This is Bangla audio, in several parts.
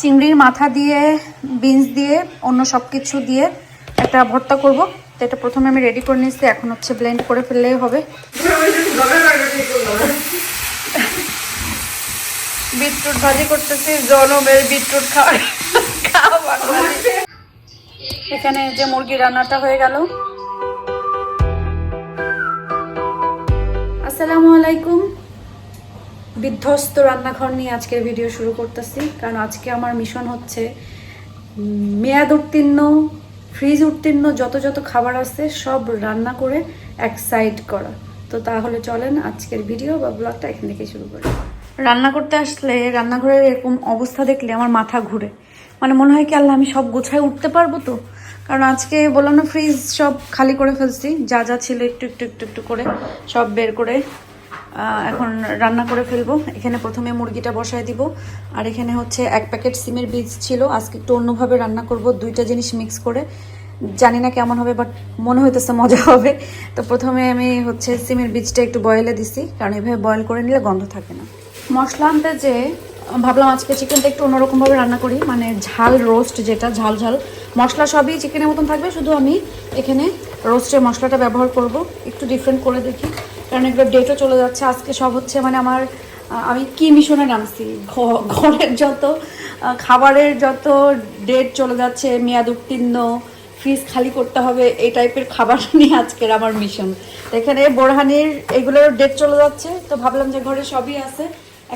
চিংড়ির মাথা দিয়ে, বিনস দিয়ে, অন্য সব কিছু দিয়ে একটা ভর্তা করব। তো এটা প্রথমে আমি রেডি করে নিচ্ছি এখন হচ্ছে ব্লেন্ড করে ফেললেই হবে। বিটরুট ভাজি করতেছি জনমের বিটরুট খাবার এখানে যে মুরগি রান্নাটা হয়ে গেল। আসসালামু আলাইকুম। বিধ্বস্ত রান্নাঘর নিয়ে আজকের ভিডিও শুরু করতেছি। কারণ আজকে আমার মিশন হচ্ছে মেয়াদ উত্তীর্ণ ফ্রিজ উত্তীর্ণ যত যত খাবার আছে সব রান্না করে এক সাইড করা। তো তাহলে চলেন আজকের ভিডিও বা ব্লগটা এখান থেকে শুরু করি। রান্না করতে আসলে রান্নাঘরের এরকম অবস্থা দেখলে আমার মাথা ঘুরে। মানে মনে হয় কি, আল্লাহ, আমি সব গোছায় উঠতে পারব তো? কারণ আজকে বললাম না ফ্রিজ সব খালি করে ফেলছি। যা যা ছিল একটু একটু একটু একটু করে সব বের করে এখন রান্না করে ফেলব। এখানে প্রথমে মুরগিটা বসায় দিব। আর এখানে হচ্ছে এক প্যাকেট সিমের বীজ ছিল। আজকে একটু অন্যভাবে রান্না করব, দুইটা জিনিস মিক্স করে। জানি না কেমন হবে বাট মনে হইতেছে মজা হবে। তো প্রথমে আমি হচ্ছে সিমের বীজটা একটু বয়েলে দিছি। কারণ এভাবে বয়েল করে নিলে গন্ধ থাকে না। মশলা আনতে যে, ভাবলাম আজকে চিকেনটা একটু অন্যরকমভাবে রান্না করি। মানে ঝাল রোস্ট যেটা, ঝাল ঝাল। মশলা সবই চিকেনের মতন থাকবে। শুধু আমি এখানে রোস্টের মশলাটা ব্যবহার করব। একটু ডিফারেন্ট করে দেখি। কারণ এগুলো ডেটও চলে যাচ্ছে। আজকে সব হচ্ছে মানে আমার আমি কি মিশনে নামছি? ঘরের যত খাবারের যত ডেট চলে যাচ্ছে, মেয়াদ উত্তীর্ণ ফ্রিজ খালি করতে হবে, এই টাইপের খাবার নিয়ে আজকের আমার মিশন এখানে বোরহানির এগুলোর ডেট চলে যাচ্ছে, তো ভাবলাম যে ঘরে সবই আছে,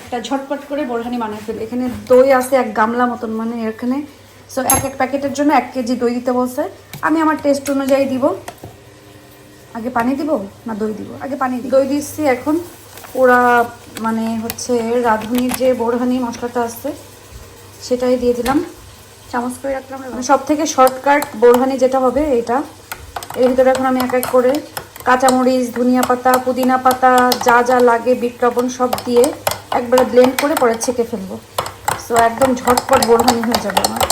একটা ঝটপট করে বোরহানি বানাই ফেলি। এখানে দই আছে, এক গামলা মতন মানে এখানে। সো এক এক প্যাকেটের জন্য এক কেজি দই দিতে বলছে। আমি আমার টেস্ট অনুযায়ী দিব। আগে পানি দিব না দই দিব? আগে পানি দই। দিচ্ছি এখন। ওরা মানে হচ্ছে রাঁধুনির যে বোরহানি মশলাটা আছে সেটাই দিয়ে দিলাম। চামচ করে রাখলাম সব থেকে শর্টকাট বোরহানি যেটা হবে এটা। এর ভিতরে এখন আমি এক এক করে কাঁচামরিচ ধনিয়া পাতা পুদিনা পাতা যা যা লাগে বিট লবণ সব দিয়ে একবারে ব্লেন্ড করে পরে ছেঁকে ফেলব। সো একদম ঝটপট বোরহানি হয়ে যাবে আমার।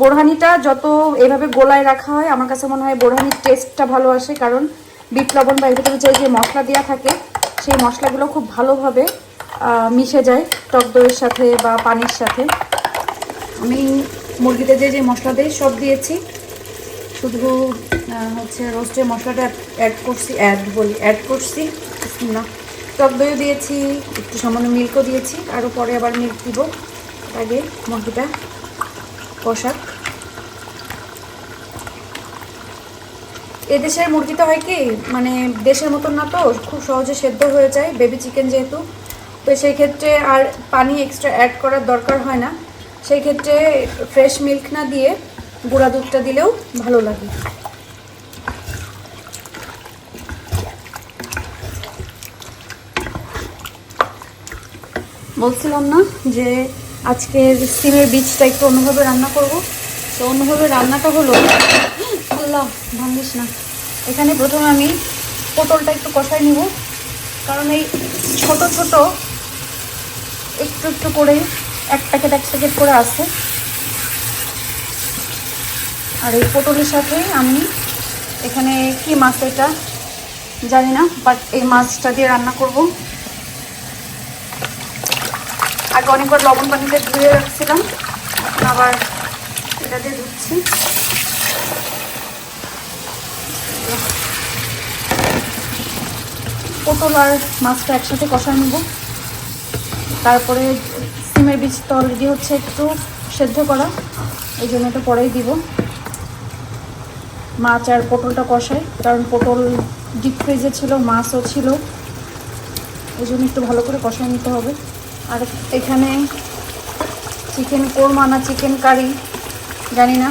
বোরহানিটা যত এভাবে গোলায় রাখা হয়, আমার কাছে মনে হয় বোরহানির টেস্টটা ভালো আসে। কারণ বিট লবণ বা ভিতরে যে যে মশলা দেওয়া থাকে, সেই মশলাগুলো খুব ভালোভাবে মিশে যায় টক দইয়ের সাথে বা পানির সাথে। আমি মুরগিতে যে যে মশলা দেই, সব দিয়েছি। শুধু হচ্ছে রোস্টের মশলাটা অ্যাড করছি অ্যাড বলি অ্যাড করছি, না। টক দইও দিয়েছি, একটু সামান্য মিল্কও দিয়েছি আরও পরে আবার মিল্ক দিব। আগে মুরগিটা পোশাক। এদেশের মুরগিটা হয় কি মানে দেশের মতন না তো, খুব সহজে সেদ্ধ হয়ে যায় বেবি চিকেন যেহেতু। তো সেই ক্ষেত্রে আর পানি এক্সট্রা অ্যাড করার দরকার হয় না। সেই ক্ষেত্রে ফ্রেশ মিল্ক না দিয়ে গুঁড়া দুধটা দিলেও ভালো লাগে। বলছিলাম না যে আজকের সিমের বীজটা একটু অন্যভাবে রান্না করব। তো অন্যভাবে রান্নাটা হলো, আল্লাহ ভাঙিস না। এখানে প্রথমে আমি পটলটা একটু কষাই নিব। কারণ এই ছোট ছোট একটু একটু করে এক প্যাকেট এক প্যাকেট করে আছে। আর এই পটলের সাথে আমি এখানে কি মাছ এটা জানি না বাট এই মাছটা দিয়ে রান্না করব। আগে অনেকবার লবণ পানিতে ধুয়ে রাখছিলাম। এখন আবার এটা দিয়ে ধুচ্ছি। পটল আর মাছটা একসাথে কষা নেব। তারপরে সিমের বীজ তো অলরেডি হচ্ছে একটু সেদ্ধ করা। এই জন্য এটা পরেই দিব। মাছ আর পটলটা কষাই, কারণ পটল ডিপ ফ্রিজে ছিল, মাছও ছিল। এই জন্য একটু ভালো করে কষাই নিতে হবে। আর এখানে চিকেন কোরমা না চিকেন কারি জানি না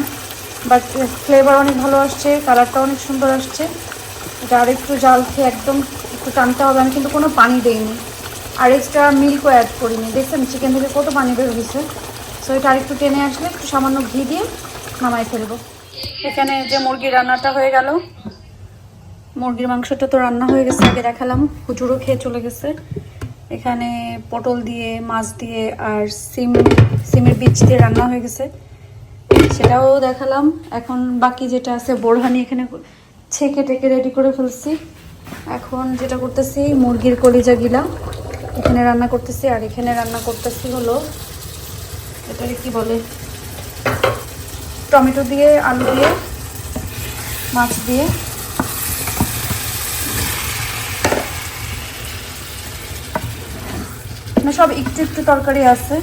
বাট ফ্লেভার অনেক ভালো আসছে কালারটা অনেক সুন্দর আসছে। এটা আর একটু জাল খেয়ে একদম একটু টানতে হবে, আমি কিন্তু কোনো পানি দেইনি। আর এক্সট্রা মিল্কও অ্যাড করিনি। দেখছেন চিকেন থেকে কত পানি বের হয়েছে। সো এটা আরেকটু টেনে আসলে একটু সামান্য ঘি দিয়ে নামাই ফেলব। এখানে যে মুরগির রান্নাটা হয়ে গেল, মুরগির মাংসটা তো রান্না হয়ে গেছে, আগে দেখালাম হুচুরও খেয়ে চলে গেছে। এখানে পটল দিয়ে, মাছ দিয়ে আর সিম, সিমের বীজ দিয়ে রান্না হয়ে গেছে। সেটাও দেখালাম। এখন বাকি যেটা আছে, বোরহানি এখানে ছেঁকে টেকে রেডি করে ফেলছি। এখন যেটা করতেছি, মুরগির কলিজা গিলা এখানে রান্না করতেছি। আর এখানে রান্না করতেছি হলো, এটাকে কি বলে? টমেটো দিয়ে, আলু দিয়ে, মাছ দিয়ে। মানে সব একটু একটু তরকারি আছে।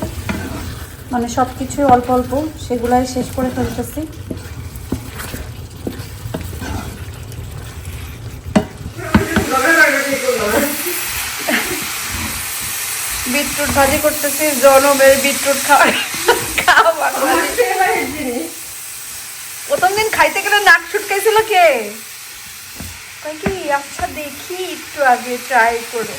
মানে সব কিছু অল্প অল্প সেগুলাই শেষ করে ফেলতেছি। বিটরুট ভাজি করতেছি জনমের বিটরুট খাওয়ার খাওয়ার প্রথম দিন খাইতে গেলে নাক ছুটকাইছিল কে? কি আচ্ছা দেখি একটু আগে ট্রাই করে।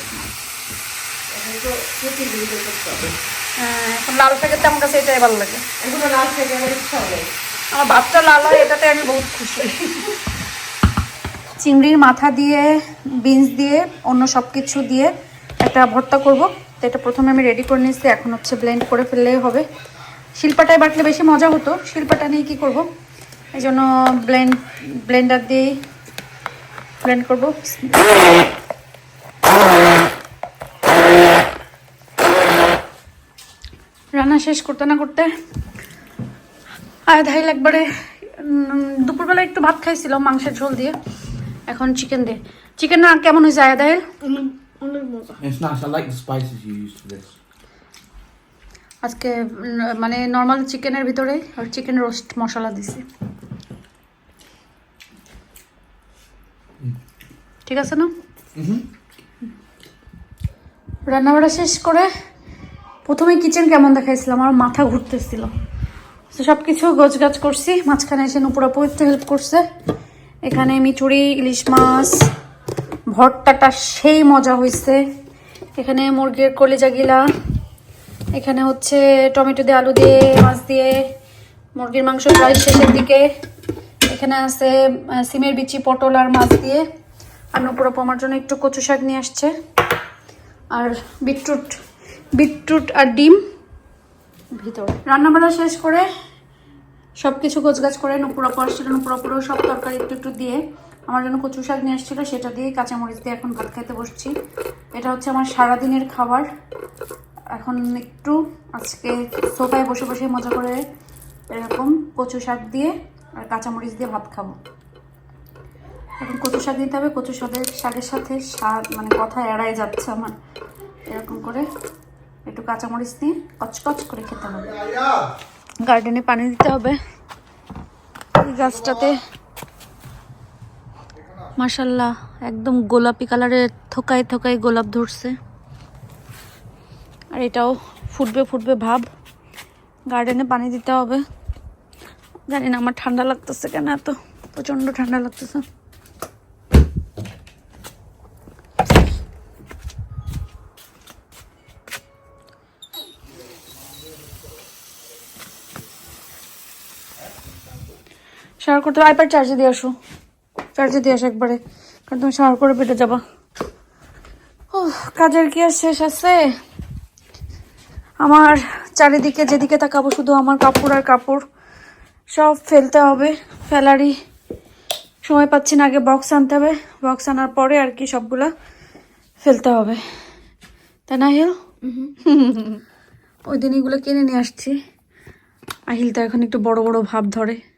এখন লাল শাকের আমার কাছে এটাই ভালো লাগে। আমার ভাতটা লাল হয় এটাতে আমি বহুত খুশি। চিংড়ির মাথা দিয়ে বিনস দিয়ে অন্য সব কিছু দিয়ে একটা ভর্তা করব। তো এটা প্রথমে আমি রেডি করে নিয়েছি এখন হচ্ছে ব্লেন্ড করে ফেললেই হবে। শিল্পাটায় বাটলে বেশি মজা হতো শিল্পাটা নিয়ে কি করব? এই জন্য ব্লেন্ড ব্লেন্ডার দিয়ে ব্লেন্ড করব রান্না শেষ করতে না করতে আয় ধাইল একবারে দুপুরবেলা একটু ভাত খাইছিলাম মাংসের ঝোল দিয়ে। এখন চিকেন দিয়ে। চিকেন না কেমন হয়েছে আয়া this. আজকে মানে নর্মাল চিকেনের ভিতরে আর চিকেন রোস্ট মশলা দিছি। ঠিক আছে না? Mhm. রান্নাবাড়া শেষ করে প্রথমে কিচেন কেমন দেখাইছিলাম আমার মাথা ঘুরতেছিল। তো সব কিছু গোছগাছ করছি, মাঝখানে এসে নুপুরাপু একটু হেল্প করছে। এখানে মিচুড়ি ইলিশ মাছ, ভর্তাটা সেই মজা হয়েছে এখানে মুরগির কলিজা গিলা, এখানে হচ্ছে টমেটো দিয়ে আলু দিয়ে, মাছ দিয়ে, মুরগির মাংস প্রায় শেষের দিকে। এখানে আছে সিমের বিচি, পটল আর মাছ দিয়ে। আর নুপুরাপু আমার জন্য একটু কচু শাক নিয়ে আসছে। আর বিটরুট। বিটরুট আর ডিম। ভিতরে। রান্নাবাড়া শেষ করে সব কিছু গোছগাছ করে, নুপুরা আসছিল নুপুরা পুরো সব তরকারি একটু একটু দিয়ে আমার জন্য কচু শাক নিয়ে এসেছিল, সেটা দিয়ে কাঁচামরিচ দিয়ে এখন ভাত খাইতে বসছি। এটা হচ্ছে আমার সারাদিনের খাবার। এখন একটু আজকে সোফায় বসে বসে মজা করে এরকম কচু শাক দিয়ে আর কাঁচামরিচ দিয়ে ভাত খাব। এখন কচু শাক দিতে হবে, কচু শাকের শাকের সাথে শাক মানে কথা এড়াই যাচ্ছে আমার। এরকম করে একটু কাঁচামরিচ দিয়ে কচকচ করে খেতে হবে। গার্ডেনে পানি দিতে হবে। এই গাছটাতে মাশাল্লাহ একদম গোলাপি কালারের থোকায় থোকায় গোলাপ ধরছে। আর এটাও ফুটবে ফুটবে ভাব। গার্ডেনে পানি দিতে হবে। জানি না আমার ঠান্ডা লাগতেছে কেন এত। প্রচণ্ড ঠান্ডা লাগতেছে। শাওয়ার করতে আইপ্যাড চার্জে দিয়ে আসো। চার্জে দিয়ে আসো একবারে। কারণ তুমি শাওয়ার করে পেটে যাবা। ও কাজের কি আর শেষ আছে? আমার চারিদিকে যেদিকে তাকাবো শুধু আমার কাপড় আর কাপড়। সব ফেলতে হবে। ফেলারই সময় পাচ্ছি না। আগে বক্স আনতে হবে। বক্স আনার পরে আর কি সবগুলা ফেলতে হবে। তাই না হিল? ওই দিন এগুলো কিনে নিয়ে আসছি। আহিল তো এখন একটু বড় বড় ভাব ধরে।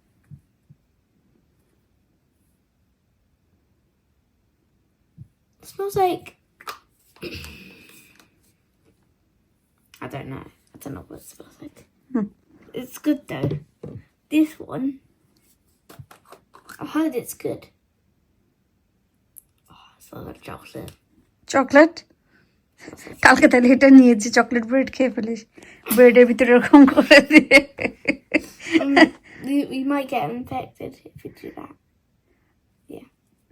It smells like I don't know. I don't know what it smells like. Hmm. It's good though. This one, I heard it's good. Oh, it's like chocolate. Chocolate কালকে তাহলে এটা নিয়েছি চকলেট ব্রেড খেয়ে ফেলিস ব্রেডের ভিতরে এরকম করে দিয়ে um, We might get infected if you do that.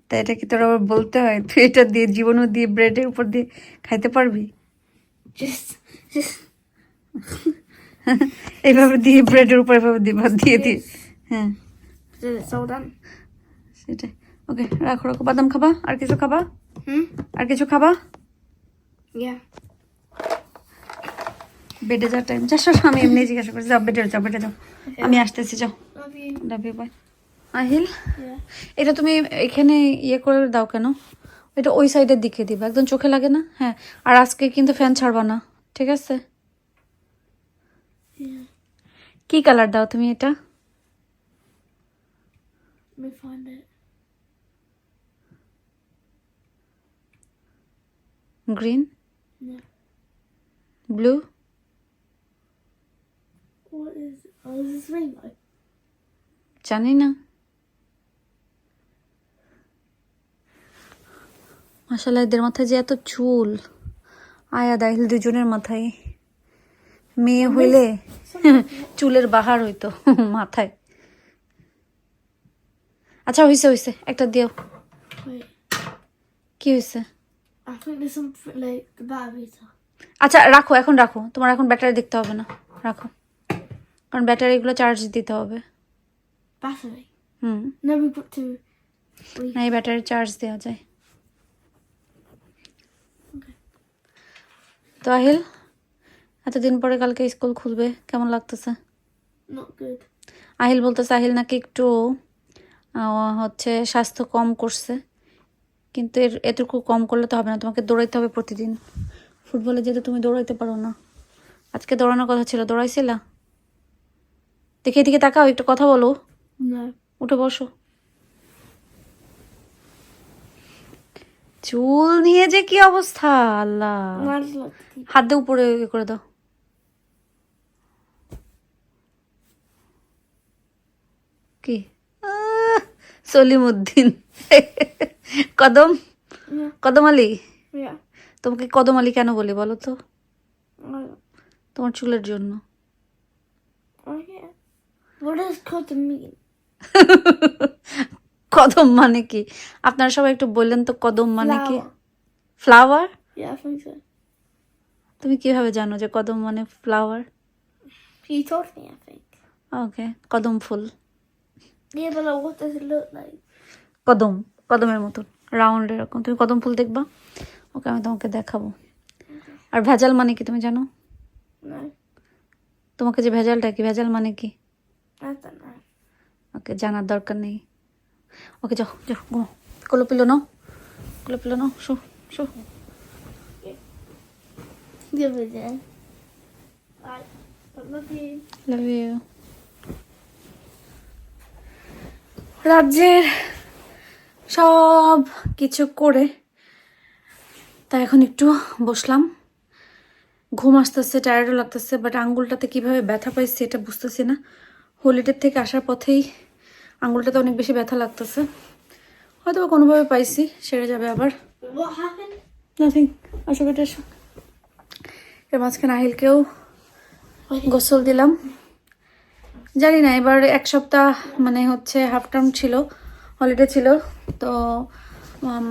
তা এটা কি তোর আবার বলতে হয়? তুই এটা দিয়ে জীবনও দিয়ে ব্রেডের উপর দিয়ে খাইতে পারবি? এইভাবে দিয়ে ব্রেডের উপর এভাবে দিবা দিয়ে দিয়ে হ্যাঁ. সেটাই। ওকে রাখো রাখো। বাদাম খাবা? আর কিছু খাবা? Hmm? আর কিছু খাবা? Yeah. বেডে যাওয়ার টাইম যাস আমি এমনি জিজ্ঞাসা করছি যাও বেডে যাও বেডে যাও। আমি আসতেছি যাও. Love you bye Ahil? এটা তুমি এখানে ইয়ে করে দাও কেন? এটা ওই সাইডের দিকে দিবা একদম চোখে লাগে না? হ্যাঁ আর আজকে কিন্তু ফ্যান ছাড়বা না ঠিক আছে. কি কালার দাও তুমি এটা. Green blue? Oh? জানি না। মাসাল্লাহ এদের মাথায় যে এত চুল। আয়া দাইল দুজনের মাথায়। মেয়ে হইলে চুলের বাহার হইতো মাথায়। আচ্ছা হইছে হইছে একটা দিও. কি batteries. আচ্ছা রাখো এখন রাখো। তোমার এখন ব্যাটারি দেখতে হবে না। রাখো। কারণ ব্যাটারিগুলো চার্জ দিতে হবে। হুম. না এই ব্যাটারি চার্জ দেওয়া যায়। তো আহিল এতদিন পরে কালকে স্কুল খুলবে কেমন লাগতেছে? আহিল বলতেছে আহিল নাকি একটু হচ্ছে স্বাস্থ্য কম করছে কিন্তু এর এটুকু কম করলে তো হবে না তোমাকে দৌড়াইতে হবে প্রতিদিন। ফুটবলে যেহেতু তুমি দৌড়াইতে পারো না। আজকে দৌড়ানোর কথা ছিল দৌড়াইছিলা? দেখে এদিকে তাকাও একটু কথা বলো. উঠে বসো। চুল নিয়ে যে কি অবস্থা আল্লাহ. হাত দিয়ে উপরে করে দাও। কি? সলিমুদ্দিন। কদম? কদম আলী? তোমাকে কদম আলী কেন বলি বলো তো? তোমার চুলের জন্য। কদম মানে কি? আপনারা সবাই একটু বললেন তো কদম মানে কি? ফ্লাওয়ার. তুমি কীভাবে জানো যে কদম মানে ফ্লাওয়ার. ওকে কদম ফুল? কদম কদমের মতন রাউন্ড এরকম। তুমি কদম ফুল দেখবা? ওকে আমি তোমাকে দেখাবো। আর ভেজাল মানে কি তুমি জানো? তোমাকে যে ভেজালটা কি? ভেজাল মানে কি? ওকে জানার দরকার নেই। ওকে যাও যাও ঘুমো কোলো পিলো নাও কোলো পিলো নাও শো শো রাজ্যের সব কিছু করে তা এখন একটু বসলাম। ঘুম আসতেছে টায়ার্ডও লাগতেছে বাট আঙ্গুলটাতে কীভাবে ব্যথা পাইছে এটা বুঝতেছি না। হলিডের থেকে আসার পথেই আঙ্গুলটাতে অনেক বেশি ব্যথা লাগতেছে। হয়তো বা কোনোভাবে পাইছি সেরে যাবে আবার। নাথিং আসো বেটা এসো এর মাঝখানে আহিলকেও গোসল দিলাম। জানি না এবার এক সপ্তাহ মানে হচ্ছে হাফ টার্ম ছিল হলিডে ছিল তো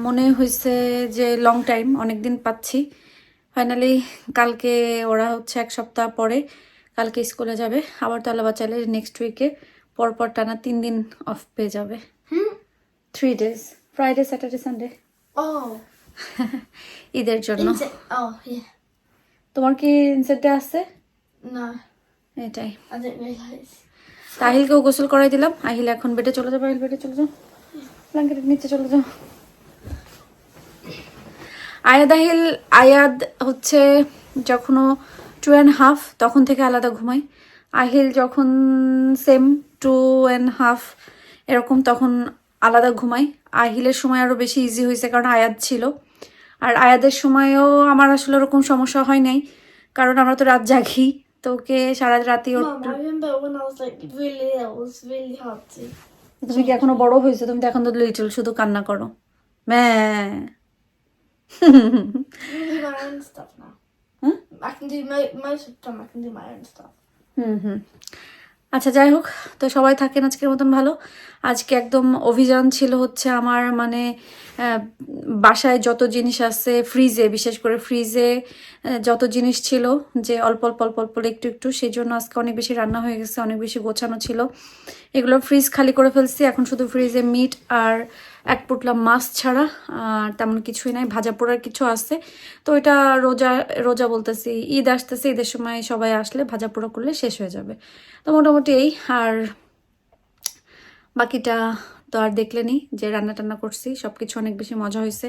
মনে হয়েছে যে লং টাইম অনেক দিন পাচ্ছি। ফাইনালি কালকে ওরা হচ্ছে এক সপ্তাহ পরে কালকে স্কুলে যাবে আবার তো তাহলে বাচ্চালে নেক্সট উইকে পরপর টানা তিন দিন অফ পেয়ে যাবে। Hmm? Three days Friday Saturday Sunday Oh. ঈদের জন্য. তোমার কি ইনসেটে আছে? No, এটাই. আহিলকেও গোসল করাই দিলাম। আহিল এখন বেডে চলে যাবে আহিল বেডে চলে যাও। ব্ল্যাঙ্কেটের নিচে চলে যাও। আয়াদ আহিল আয়াদ হচ্ছে যখনও টু অ্যান্ড হাফ তখন থেকে আলাদা ঘুমাই আহিল যখন সেম টু অ্যান্ড হাফ এরকম তখন আলাদা ঘুমাই আহিলের সময় আরও বেশি ইজি হয়েছে কারণ আয়াদ ছিল আর আয়াদের সময়ও আমার আসলে ওরকম সমস্যা হয় নাই কারণ আমরা তো রাত জাগি তো ওকে সারা রাতি. তুমি কি এখনও বড় হয়েছে তুমি তো এখন তো লিটল শুধু কান্না করো ম্যাঁ I can do my own stuff now. Huh? I can do mo- most of the time. I can do my own stuff. হুম হুম আচ্ছা যাই হোক, তো সবাই থাকেন আজকের মতন ভালো। আজকে একদম অভিযান ছিল হচ্ছে আমার মানে বাসায় যত জিনিস আছে ফ্রিজে বিশেষ করে ফ্রিজে যত জিনিস ছিল যে অল্প অল্প অল্প অল্প, একটু একটু, সেই জন্য আজকে অনেক বেশি রান্না হয়ে গেছে, অনেক বেশি গোছানো ছিল। এগুলো ফ্রিজ খালি করে ফেলছি, এখন শুধু ফ্রিজে মিট আর এক পুটলা মাছ ছাড়া, আর তেমন কিছুই নাই, ভাজা পোড়ার কিছু আছে। তো এটা রোজা রোজা বলতেছি, ঈদ আসতেছে, ঈদের সময় সবাই আসলে ভাজা পোড়া করলে শেষ হয়ে যাবে। তো মোটামুটি এই, আর বাকিটা তো আর দেখলেনি যে রান্না টান্না করছি সব কিছু অনেক বেশি মজা হয়েছে।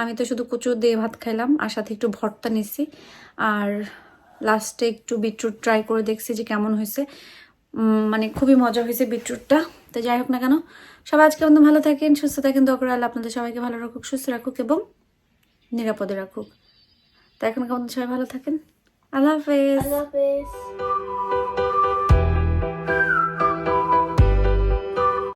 আমি তো শুধু কচু দিয়ে ভাত খাইলাম, আর সাথে একটু ভর্তা নিছি। আর লাস্টে একটু বিটরুট ট্রাই করে দেখছি যে কেমন হয়েছে। মানে খুবই মজা হয়েছে বিটরুটটা। তো যাই হোক না কেন, সবাই আজকে কিন্তু ভালো থাকেন, সুস্থ থাকেন, দোয়া করে আল্লাহ আপনাদের সবাইকে ভালো রাখুক, সুস্থ রাখুক এবং নিরাপদে রাখুক। তো এখন কেমন সবাই ভালো থাকেন। আল্লাহ হাফেজ। আল্লাহ this.